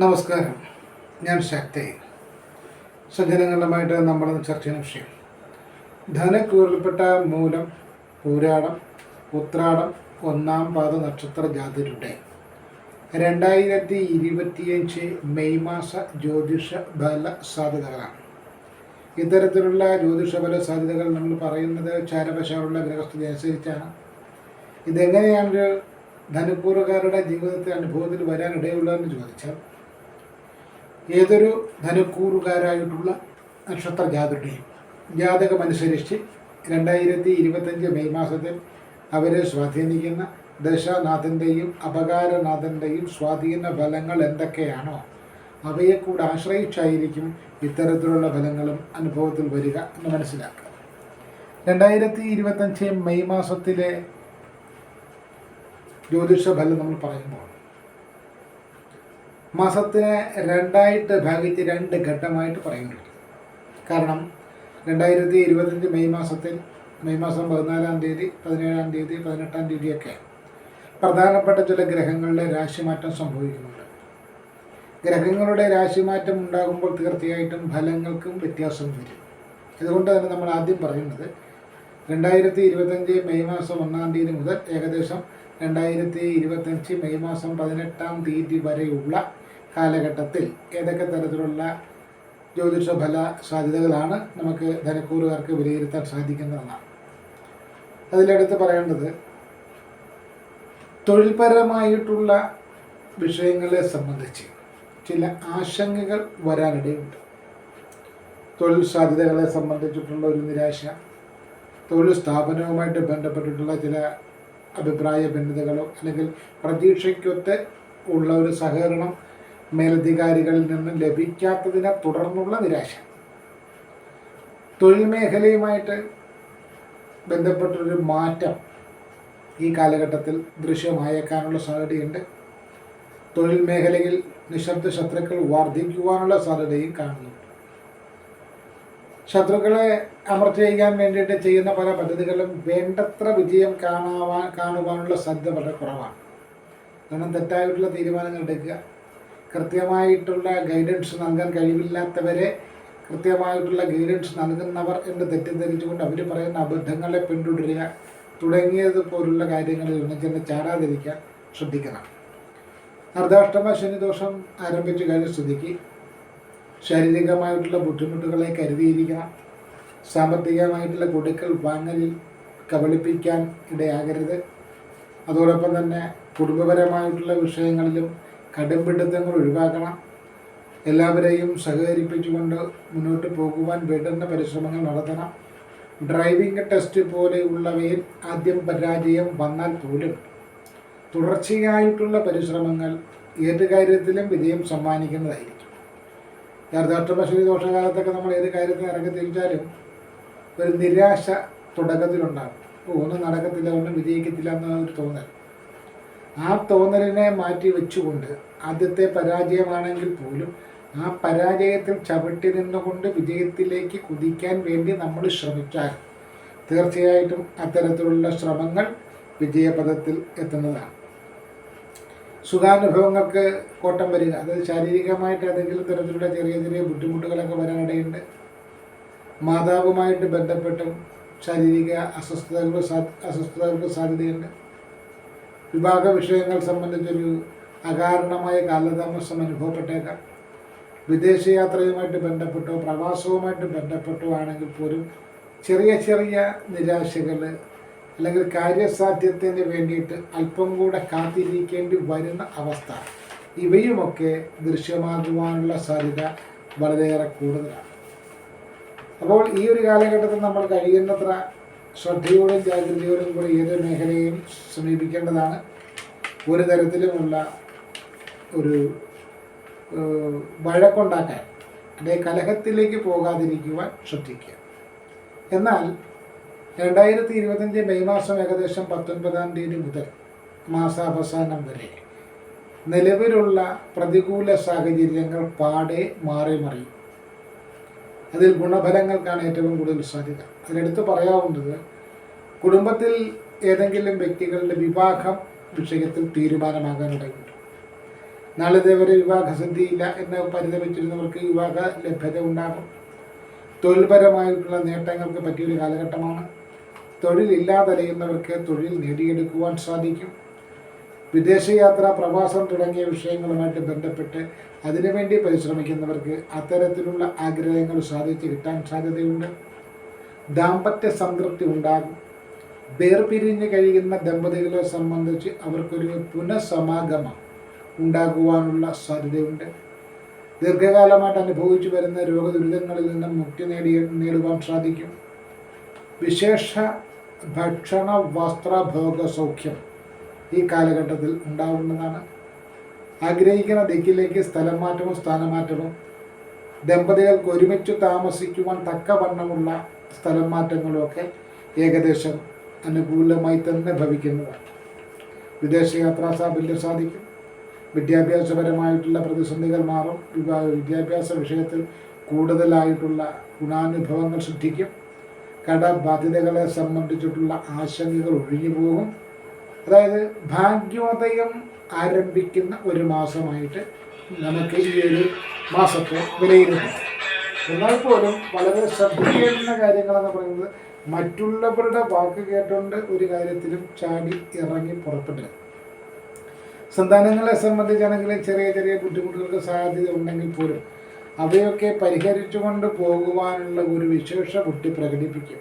നമസ്കാരം. ഞാൻ ശക്തി. സജ്ജനങ്ങളുമായിട്ട് നമ്മൾ ചർച്ച ചെയ്യുന്ന വിഷയം. ധനക്കൂറിൽപ്പെട്ട മൂലം പൂരാടം ഉത്രാടം ഒന്നാം പാദ നക്ഷത്ര ജാതരുടെ രണ്ടായിരത്തി ഇരുപത്തിയഞ്ച് മെയ് മാസ ജ്യോതിഷ ബല സാധ്യതകളാണ്. ഇത്തരത്തിലുള്ള ജ്യോതിഷ ബല സാധ്യതകൾ നമ്മൾ പറയുന്നത് ചാരവശമുള്ള ഗ്രഹസ്ഥിതി അനുസരിച്ചാണ്. ഇതെങ്ങനെയാണ് ധനക്കൂറുകാരുടെ ജീവിതത്തിൽ അനുഭവത്തിൽ വരാനിടയുള്ളതെന്ന് ചോദിച്ചാൽ ഏതൊരു ധനക്കൂറുകാരായിട്ടുള്ള നക്ഷത്ര ജാതരുടെയും ജാതകമനുസരിച്ച് രണ്ടായിരത്തി ഇരുപത്തഞ്ച് മെയ് മാസത്തിൽ അവരെ സ്വാധീനിക്കുന്ന ദശാനാഥന്റെയും അപകാരനാഥന്റെയും സ്വാധീന ഫലങ്ങൾ എന്തൊക്കെയാണോ അവയെ കൂടെ ആശ്രയിച്ചായിരിക്കും ഇത്തരത്തിലുള്ള ഫലങ്ങളും അനുഭവത്തിൽ വരിക എന്ന് മനസ്സിലാക്കുക. രണ്ടായിരത്തി ഇരുപത്തഞ്ച് മെയ് മാസത്തിലെ ജ്യോതിഷ ഫലം നമ്മൾ പറയുമ്പോൾ മാസത്തിനെ രണ്ടായിട്ട് ഭാഗിച്ച് രണ്ട് ഘട്ടമായിട്ട് പറയുന്നുണ്ട്. കാരണം രണ്ടായിരത്തി ഇരുപത്തഞ്ച് മെയ് മാസത്തിൽ മെയ് മാസം പതിനാലാം തീയതി പതിനേഴാം തീയതി പതിനെട്ടാം തീയതിയൊക്കെ പ്രധാനപ്പെട്ട ചില ഗ്രഹങ്ങളുടെ രാശിമാറ്റം സംഭവിക്കുന്നുണ്ട്. ഗ്രഹങ്ങളുടെ രാശിമാറ്റം ഉണ്ടാകുമ്പോൾ തീർച്ചയായിട്ടും ഫലങ്ങൾക്കും വ്യത്യാസം വരും. അതുകൊണ്ട് തന്നെ നമ്മൾ ആദ്യം പറയുന്നത് രണ്ടായിരത്തി ഇരുപത്തഞ്ച് മെയ് മാസം ഒന്നാം തീയതി മുതൽ ഏകദേശം രണ്ടായിരത്തി ഇരുപത്തഞ്ച് മെയ് മാസം പതിനെട്ടാം തീയതി വരെയുള്ള കാലഘട്ടത്തിൽ ഏതൊക്കെ തരത്തിലുള്ള ജ്യോതിഷ ഫല സാധ്യതകളാണ് നമുക്ക് ധനക്കൂറുകാർക്ക് വിലയിരുത്താൻ സാധിക്കുന്നതെന്നാണ്. അതിലടുത്ത് പറയേണ്ടത് തൊഴിൽപരമായിട്ടുള്ള വിഷയങ്ങളെ സംബന്ധിച്ച് ചില ആശങ്കകൾ വരാനിടയുണ്ട്. തൊഴിൽ സാധ്യതകളെ സംബന്ധിച്ചിട്ടുള്ള ഒരു നിരാശ തൊഴിൽ സ്ഥാപനവുമായിട്ട് ബന്ധപ്പെട്ടിട്ടുള്ള ചില അഭിപ്രായ ഭിന്നതകളോ അല്ലെങ്കിൽ പ്രതീക്ഷയ്ക്കൊത്ത് ഉള്ള ഒരു സഹകരണം മേലധികാരികളിൽ നിന്ന് ലഭിക്കാത്തതിനെ തുടർന്നുള്ള നിരാശ. തൊഴിൽ മേഖലയുമായിട്ട് ബന്ധപ്പെട്ടൊരു മാറ്റം ഈ കാലഘട്ടത്തിൽ ദൃശ്യമായേക്കാനുള്ള സാധ്യതയുണ്ട്. തൊഴിൽ മേഖലയിൽ നിശബ്ദ ശത്രുക്കൾ വർദ്ധിക്കുവാനുള്ള സാധ്യതയും കാണുന്നുണ്ട് ശത്രുക്കളെ അമർച്ച ചെയ്യാൻ വേണ്ടിയിട്ട് ചെയ്യുന്ന പല പദ്ധതികളും വേണ്ടത്ര വിജയം കാണാവാൻ കാണുവാനുള്ള സാധ്യത വളരെ കുറവാണ്. കാരണം തെറ്റായിട്ടുള്ള തീരുമാനങ്ങൾ എടുക്കുക കൃത്യമായിട്ടുള്ള ഗൈഡൻസ് നൽകാൻ കഴിവില്ലാത്തവരെ കൃത്യമായിട്ടുള്ള ഗൈഡൻസ് നൽകുന്നവർ എന്ന് തെറ്റിദ്ധരിച്ചുകൊണ്ട് അവർ പറയുന്ന അബദ്ധങ്ങളെ പിന്തുടരുക തുടങ്ങിയത് പോലുള്ള കാര്യങ്ങളിൽ ഒന്നും ചെന്ന് ചാടാതിരിക്കാൻ ശ്രദ്ധിക്കണം. അർദ്ധാഷ്ടമ ശനിദോഷം ആരംഭിച്ചു കഴിഞ്ഞ സ്ഥിതിക്ക് ശാരീരികമായിട്ടുള്ള ബുദ്ധിമുട്ടുകളെ കരുതിയിരിക്കണം. സാമ്പത്തികമായിട്ടുള്ള കൊടുക്കൽ വാങ്ങലിൽ കബളിപ്പിക്കാൻ ഇടയാകരുത്. അതോടൊപ്പം തന്നെ കുടുംബപരമായിട്ടുള്ള വിഷയങ്ങളിലും കടുംപിടുത്തങ്ങൾ ഒഴിവാക്കണം. എല്ലാവരെയും സഹകരിപ്പിച്ചുകൊണ്ട് മുന്നോട്ട് പോകുവാൻ വേണ്ടുന്ന പരിശ്രമങ്ങൾ നടത്തണം. ഡ്രൈവിംഗ് ടെസ്റ്റ് പോലെയുള്ളവയിൽ ആദ്യം പരാജയം വന്നാൽ പോലും തുടർച്ചയായിട്ടുള്ള പരിശ്രമങ്ങൾ ഏത് കാര്യത്തിലും വിജയം സമ്മാനിക്കുന്നതായിരിക്കും. യഥാർത്ഥമശ്വരി ദോഷകാലത്തൊക്കെ നമ്മൾ ഏത് കാര്യത്തിൽ ഇറങ്ങി തിരിച്ചാലും ഒരു നിരാശ തുടക്കത്തിലുണ്ടാകും. ഒന്നും നടക്കത്തില്ല ഒന്നും വിജയിക്കത്തില്ല എന്നൊരു തോന്നൽ. ആ തോന്നലിനെ മാറ്റി വെച്ചുകൊണ്ട് ആദ്യത്തെ പരാജയമാണെങ്കിൽ പോലും ആ പരാജയത്തിൽ ചവിട്ടി നിന്നുകൊണ്ട് വിജയത്തിലേക്ക് കുതിക്കാൻ വേണ്ടി നമ്മൾ ശ്രമിച്ചാൽ തീർച്ചയായിട്ടും അത്തരത്തിലുള്ള ശ്രമങ്ങൾ വിജയപഥത്തിൽ എത്തുന്നതാണ്. സുഖാനുഭവങ്ങൾക്ക് കോട്ടം വരിക. അതായത് ശാരീരികമായിട്ട് ഏതെങ്കിലും തരത്തിലുള്ള ചെറിയ ചെറിയ ബുദ്ധിമുട്ടുകളൊക്കെ വരാനിടയുണ്ട്. മാതാവുമായിട്ട് ബന്ധപ്പെട്ടും ശാരീരിക അസ്വസ്ഥതകൾ അസ്വസ്ഥതകൾക്ക് സാധ്യതയുണ്ട്. വിഭാഗ വിഷയങ്ങൾ സംബന്ധിച്ചൊരു അകാരണമായ കാലതാമസം അനുഭവപ്പെട്ടേക്കാം. വിദേശയാത്രയുമായിട്ട് ബന്ധപ്പെട്ടോ പ്രവാസവുമായിട്ട് ബന്ധപ്പെട്ടോ ആണെങ്കിൽ പോലും ചെറിയ ചെറിയ നിരാശകൾ അല്ലെങ്കിൽ കാര്യസാധ്യത്തിന് വേണ്ടിയിട്ട് അല്പം കൂടെ കാത്തിരിക്കേണ്ടി വരുന്ന അവസ്ഥ. ഇവയുമൊക്കെ ദൃശ്യമാകുവാനുള്ള സാധ്യത വളരെയേറെ കൂടുതലാണ്. അപ്പോൾ ഈ ഒരു കാലഘട്ടത്തിൽ നമ്മൾ കഴിയുന്നത്ര ശ്രദ്ധയോടും ജാഗ്രതയോടും കൂടി ഏത് മേഖലയും സമീപിക്കേണ്ടതാണ്. ഒരു തരത്തിലുമുള്ള ഒരു വഴക്കുണ്ടാക്കാൻ അല്ലെങ്കിൽ കലഹത്തിലേക്ക് പോകാതിരിക്കുവാൻ ശ്രദ്ധിക്കുക. എന്നാൽ രണ്ടായിരത്തി ഇരുപത്തഞ്ച് മെയ് മാസം ഏകദേശം പത്തൊൻപതാം തീയതി മുതൽ മാസാവസാനം വരെ നിലവിലുള്ള പ്രതികൂല സാഹചര്യങ്ങൾ പാടെ മാറി മറിയും. അതിൽ ഗുണഫലങ്ങൾക്കാണ് ഏറ്റവും കൂടുതൽ സാധ്യത. അതിലെടുത്ത് പറയാവുന്നത് കുടുംബത്തിൽ ഏതെങ്കിലും വ്യക്തികളുടെ വിവാഹം വിഷയത്തിൽ തീരുമാനമാകാനിടയുണ്ട്. വിവാഹ വിവാഹസിദ്ധിയില്ല എന്ന് പരിതപിച്ചിരുന്നവർക്ക് വിവാഹ ലഭ്യത ഉണ്ടാകും. തൊഴിൽപരമായിട്ടുള്ള നേട്ടങ്ങൾക്ക് പറ്റിയൊരു കാലഘട്ടമാണ്. തൊഴിലില്ലാതലയുന്നവർക്ക് തൊഴിൽ നേടിയെടുക്കുവാൻ സാധിക്കും. വിദേശയാത്ര പ്രവാസം തുടങ്ങിയ വിഷയങ്ങളുമായിട്ട് ബന്ധപ്പെട്ട് അതിനുവേണ്ടി പരിശ്രമിക്കുന്നവർക്ക് അത്തരത്തിലുള്ള ആഗ്രഹങ്ങൾ സാധിച്ചു കിട്ടാൻ സാധ്യതയുണ്ട്. ദാമ്പത്യ സംതൃപ്തി ഉണ്ടാകും. വേർപിരിഞ്ഞ് കഴിയുന്ന ദമ്പതികളെ സംബന്ധിച്ച് അവർക്കൊരു പുനഃസമാഗമം ഉണ്ടാകുവാനുള്ള സാധ്യതയുണ്ട്. ദീർഘകാലമായിട്ട് അനുഭവിച്ചു വരുന്ന രോഗദുരിതങ്ങളിൽ നിന്നും മുക്തി നേടിയ നേടുവാൻ സാധിക്കും. വിശേഷ ഭക്ഷണ വസ്ത്രഭോഗ സൗഖ്യം ഈ കാലഘട്ടത്തിൽ ഉണ്ടാവുന്നതാണ് ആഗ്രഹിക്കുന്ന ദിക്കിലേക്ക് സ്ഥലം മാറ്റവും സ്ഥാനമാറ്റവും ദമ്പതികൾക്ക് ഒരുമിച്ച് താമസിക്കുവാൻ തക്കവണ്ണമുള്ള സ്ഥലം മാറ്റങ്ങളുമൊക്കെ ഏകദേശം അനുകൂലമായി തന്നെ ഭവിക്കുന്നതാണ്. വിദേശയാത്രാ സാഫല്യം സാധിക്കും. വിദ്യാഭ്യാസപരമായിട്ടുള്ള പ്രതിസന്ധികൾ മാറും. വിവാഹ വിദ്യാഭ്യാസ വിഷയത്തിൽ കൂടുതലായിട്ടുള്ള ഗുണാനുഭവങ്ങൾ സൃഷ്ടിക്കും കടബാധ്യതകളെ സംബന്ധിച്ചിട്ടുള്ള ആശങ്കകൾ ഒഴിഞ്ഞു പോകും. അതായത് ഭാഗ്യോദയം ആരംഭിക്കുന്ന ഒരു മാസമായിട്ട് നമുക്ക് ഈ ഒരു മാസത്തെ വിലയിരുത്താം. എന്നാൽ പോലും വളരെ ശ്രദ്ധിക്കേണ്ട കാര്യങ്ങളെന്ന് പറയുന്നത് മറ്റുള്ളവരുടെ വാക്ക് കേട്ടുകൊണ്ട് ഒരു കാര്യത്തിലും ചാടി ഇറങ്ങി പുറപ്പെടില്ല സന്താനങ്ങളെ സംബന്ധിച്ചാണെങ്കിൽ ചെറിയ ചെറിയ ബുദ്ധിമുട്ടുകൾക്ക് സാധ്യത ഉണ്ടെങ്കിൽ പോലും അവയൊക്കെ പരിഹരിച്ചുകൊണ്ട് പോകുവാനുള്ള ഒരു വിശേഷ ബുദ്ധി പ്രകടിപ്പിക്കും.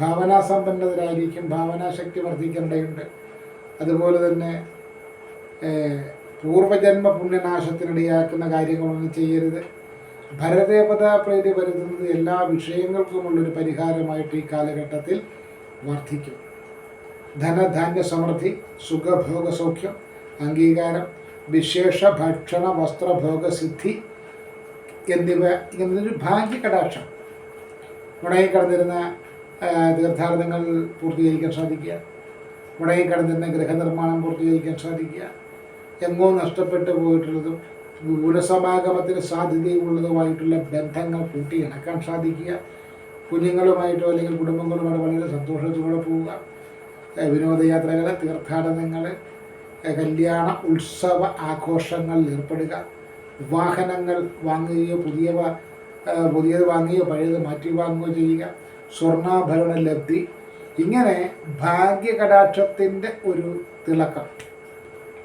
ഭാവനാസമ്പന്നതരായിരിക്കും ഭാവനാശക്തി വർദ്ധിക്കേണ്ടതുണ്ട്. അതുപോലെ തന്നെ പൂർവജന്മ പുണ്യനാശത്തിനിടയാക്കുന്ന കാര്യങ്ങളൊന്നും ചെയ്യരുത്. ഭരദേവതാ പ്രീതി വരുത്തുന്നത് എല്ലാ വിഷയങ്ങൾക്കുമുള്ളൊരു പരിഹാരമായിട്ട് ഈ കാലഘട്ടത്തിൽ വർദ്ധിക്കും. ധനധാന്യ സമൃദ്ധി സുഖഭോഗ സൗഖ്യം അംഗീകാരം വിശേഷ ഭക്ഷണ വസ്ത്രഭോഗ സിദ്ധി എന്നിവ ഇങ്ങനൊരു ഭാഗ്യകടാക്ഷം. മുടങ്ങി കിടന്നിരുന്ന തീർത്ഥാടനങ്ങൾ പൂർത്തീകരിക്കാൻ സാധിക്കുക. മുടങ്ങി കിടന്നിരുന്ന ഗൃഹനിർമ്മാണം പൂർത്തീകരിക്കാൻ സാധിക്കുക. എങ്ങോ നഷ്ടപ്പെട്ടു പോയിട്ടുള്ളതും പുനഃസമാഗമത്തിന് സാധ്യതയുള്ളതുമായിട്ടുള്ള ബന്ധങ്ങൾ കൂട്ടിയിണക്കാൻ സാധിക്കുക. കുഞ്ഞുങ്ങളുമായിട്ടോ അല്ലെങ്കിൽ കുടുംബങ്ങളുമായിട്ട് വളരെ സന്തോഷത്തോടെ പോവുക. വിനോദയാത്രകൾ തീർത്ഥാടനങ്ങൾ കല്യാണ ഉത്സവ ആഘോഷങ്ങളിൽ ഏർപ്പെടുക. വാഹനങ്ങൾ വാങ്ങുകയോ പുതിയവ പുതിയത് വാങ്ങുകയോ പഴയത് മാറ്റി വാങ്ങുകയോ ചെയ്യുക. സ്വർണാഭരണ ലബ്ധി. ഇങ്ങനെ ഭാഗ്യകടാക്ഷത്തിന്റെ ഒരു തിളക്കം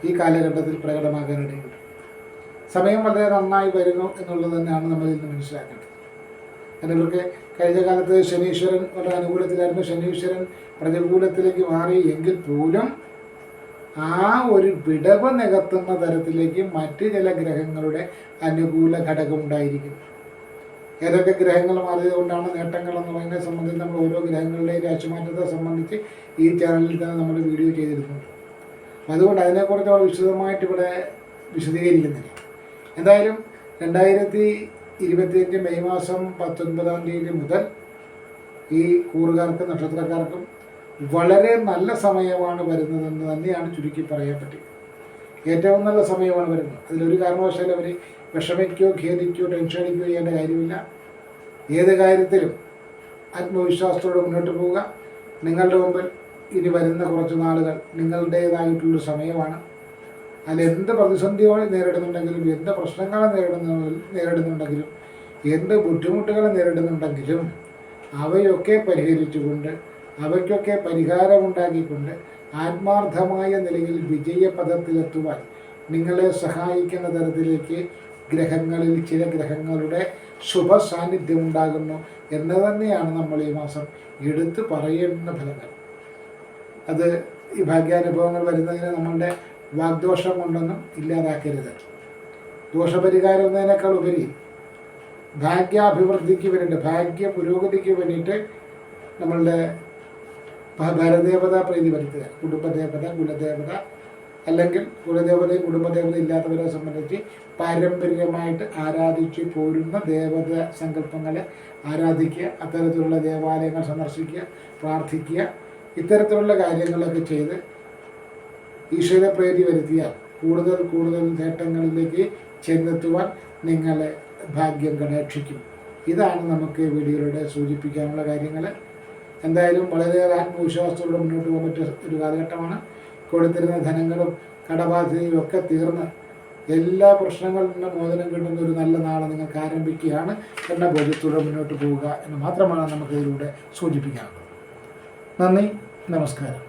ഈ കാലഘട്ടത്തിൽ പ്രകടമാകാനിടയുണ്ട്. സമയം വളരെ നന്നായി വരുന്നു എന്നുള്ളത് തന്നെയാണ് നമ്മൾ ഇന്ന് മനസ്സിലാക്കേണ്ടത്. എന്നിവർക്ക് കഴിഞ്ഞ കാലത്ത് ശനീശ്വരൻ വളരെ അനുകൂലത്തിലായിരുന്നു. ശനീശ്വരൻ പ്രതികൂലത്തിലേക്ക് മാറി എങ്കിൽ പോലും ആ ഒരു വിടവ് നികത്തുന്ന തരത്തിലേക്ക് മറ്റ് ചില ഗ്രഹങ്ങളുടെ അനുകൂല ഘടകം ഉണ്ടായിരിക്കും. ഏതൊക്കെ ഗ്രഹങ്ങൾ മാറിയത് കൊണ്ടാണ് നേട്ടങ്ങൾ എന്ന് പറയുന്നതിനെ സംബന്ധിച്ച് നമ്മൾ ഓരോ ഗ്രഹങ്ങളുടെയും രാശിമാറ്റത്തെ സംബന്ധിച്ച് ഈ ചാനലിൽ തന്നെ നമ്മൾ വീഡിയോ ചെയ്തിരുന്നുണ്ട് അതുകൊണ്ട് അതിനെക്കുറിച്ച് വിശദമായിട്ട് ഇവിടെ വിശദീകരിക്കുന്നില്ല. എന്തായാലും രണ്ടായിരത്തി ഇരുപത്തിയഞ്ച് മെയ് മാസം പത്തൊൻപതാം തീയതി മുതൽ ഈ കൂറുകാർക്കും നക്ഷത്രക്കാർക്കും വളരെ നല്ല സമയമാണ് വരുന്നതെന്ന് തന്നെയാണ് ചുരുക്കി പറയാൻ പറ്റുക ഏറ്റവും നല്ല സമയമാണ് വരുന്നത്. അതിലൊരു കാരണവശാലും അവർ വിഷമിക്കുകയോ ഖേദിക്കുകയോ ടെൻഷൻ അടിക്കുകയോ ചെയ്യേണ്ട കാര്യമില്ല. ഏത് കാര്യത്തിലും ആത്മവിശ്വാസത്തോടെ മുന്നോട്ട് പോവുക. നിങ്ങളുടെ മുമ്പിൽ ഇനി വരുന്ന കുറച്ച് നാളുകൾ നിങ്ങളുടേതായിട്ടുള്ളൊരു സമയമാണ്. അതിൽ എന്ത് പ്രതിസന്ധികൾ നേരിടുന്നുണ്ടെങ്കിലും എന്ത് പ്രശ്നങ്ങൾ നേരിടുന്ന നേരിടുന്നുണ്ടെങ്കിലും എന്ത് ബുദ്ധിമുട്ടുകൾ നേരിടുന്നുണ്ടെങ്കിലും അവയൊക്കെ പരിഹരിച്ചുകൊണ്ട് അവയ്ക്കൊക്കെ പരിഹാരമുണ്ടാക്കിക്കൊണ്ട് ആത്മാർത്ഥമായ നിലയിൽ വിജയപഥത്തിലെത്തുവാൻ നിങ്ങളെ സഹായിക്കുന്ന തരത്തിലേക്ക് ഗ്രഹങ്ങളിൽ ചില ഗ്രഹങ്ങളുടെ ശുഭ സാന്നിധ്യം ഉണ്ടാകുന്നു എന്ന് തന്നെയാണ് നമ്മൾ ഈ മാസം എടുത്തു പറയേണ്ട ഫലങ്ങൾ. അത് ഈ ഭാഗ്യാനുഭവങ്ങൾ വരുന്നതിന് നമ്മളുടെ വാഗ്ദോഷം കൊണ്ടൊന്നും ഇല്ലാതാക്കരുത്. ദോഷപരിഹാരം എന്നതിനേക്കാൾ ഉപരി ഭാഗ്യാഭിവൃദ്ധിക്ക് വേണ്ടിയിട്ട് ഭാഗ്യ പുരോഗതിക്ക് വേണ്ടിയിട്ട് നമ്മളുടെ ഭരദേവത പ്രീതി വരുത്തുക. കുടുംബദേവത കുലദേവത അല്ലെങ്കിൽ കുലദേവതയും കുടുംബദേവത ഇല്ലാത്തവരെ സംബന്ധിച്ച് പാരമ്പര്യമായിട്ട് ആരാധിച്ചു പോരുന്ന ദേവത സങ്കല്പങ്ങളെ ആരാധിക്കുക അത്തരത്തിലുള്ള ദേവാലയങ്ങൾ സന്ദർശിക്കുക പ്രാർത്ഥിക്കുക ഇത്തരത്തിലുള്ള കാര്യങ്ങളൊക്കെ ചെയ്ത് ഈശ്വര പ്രീതി വരുത്തിയാൽ കൂടുതൽ കൂടുതൽ നേട്ടങ്ങളിലേക്ക് ചെന്നെത്തുവാൻ നിങ്ങളെ ഭാഗ്യം കടാക്ഷിക്കും. ഇതാണ് നമുക്ക് വീഡിയോയിലൂടെ സൂചിപ്പിക്കാനുള്ള കാര്യങ്ങൾ. എന്തായാലും വളരെയേറെ ആത്മവിശ്വാസത്തോടെ മുന്നോട്ട് പോകാൻ പറ്റിയ ഒരു കാലഘട്ടമാണ്. കൊടുത്തിരുന്ന ധനങ്ങളും കടബാധ്യതയും ഒക്കെ തീർന്ന് എല്ലാ പ്രശ്നങ്ങളിൽ നിന്നും മോചനം കിട്ടുന്ന ഒരു നല്ല നാളെ നിങ്ങൾക്ക് ആരംഭിക്കുകയാണ് എന്ന ബോധ്യത്തോടെ മുന്നോട്ട് പോവുക എന്ന് മാത്രമാണ് നമുക്ക് ഇതിലൂടെ സൂചിപ്പിക്കാനുള്ളത്. നന്ദി നമസ്കാരം.